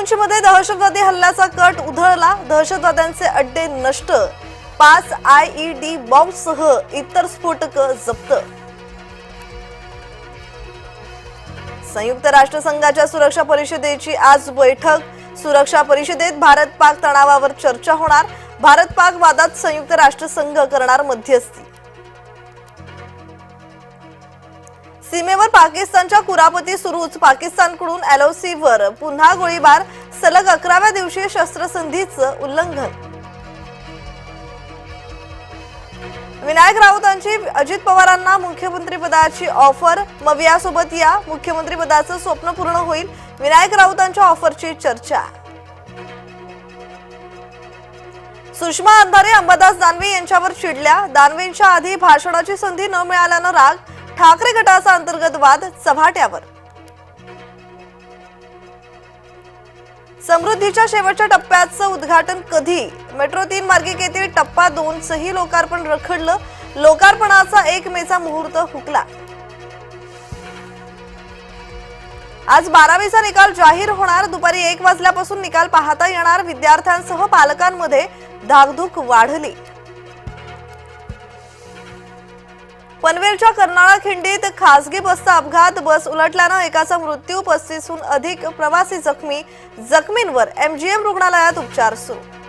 पुंछमध्ये दहशतवादी हल्ल्याचा कट उधळला. दहशतवाद्यांचे अड्डे नष्ट. पाच आय ई डी बॉम्बसह इतर स्फोटक जप्त. संयुक्त राष्ट्रसंघाच्या सुरक्षा परिषदेची आज बैठक. सुरक्षा परिषदेत भारत पाक तणावावर चर्चा होणार. भारत पाक वादात संयुक्त राष्ट्रसंघ करणार मध्यस्थी. सीमेवर पाकिस्तानच्या कुरापती सुरूच. पाकिस्तानकडून एलओसीवर पुन्हा गोळीबार. सलग अकराव्या दिवशी शस्त्रसंधीचं उल्लंघन. विनायक राऊतांची अजित पवारांना मुख्यमंत्रीपदाची ऑफर. मवियासोबत या मुख्यमंत्री पदाचं स्वप्न पूर्ण होईल. विनायक राऊतांच्या ऑफरची चर्चा. सुषमा अंधारे अंबादास दानवे यांच्यावर चिडल्या. दानवेंच्या आधी भाषणाची संधी न मिळाल्यानं राग. ठाकरे गटाचा अंतर्गत वाद चव्हाट्यावर समृद्धीच्या शेवटच्या टप्प्याचं उद्घाटन कधी? मेट्रो तीन मार्गिकेतील टप्पा दोनचंही लोकार्पण रखडलं. लोकार्पणाचा एक मेचा मुहूर्त हुकला. आज बारावीचा निकाल जाहीर होणार. दुपारी एक वाजल्यापासून निकाल पाहता येणार. विद्यार्थ्यांसह पालकांमध्ये धाकधूक वाढली. पनवेलच्या कर्नाळा खिंडीत खासगी बसचा अपघात. बस उलटल्यानं एकाचा मृत्यू पस्तीसहून अधिक प्रवासी जखमी. जखमींवर एमजीएम रुग्णालयात उपचार सुरू.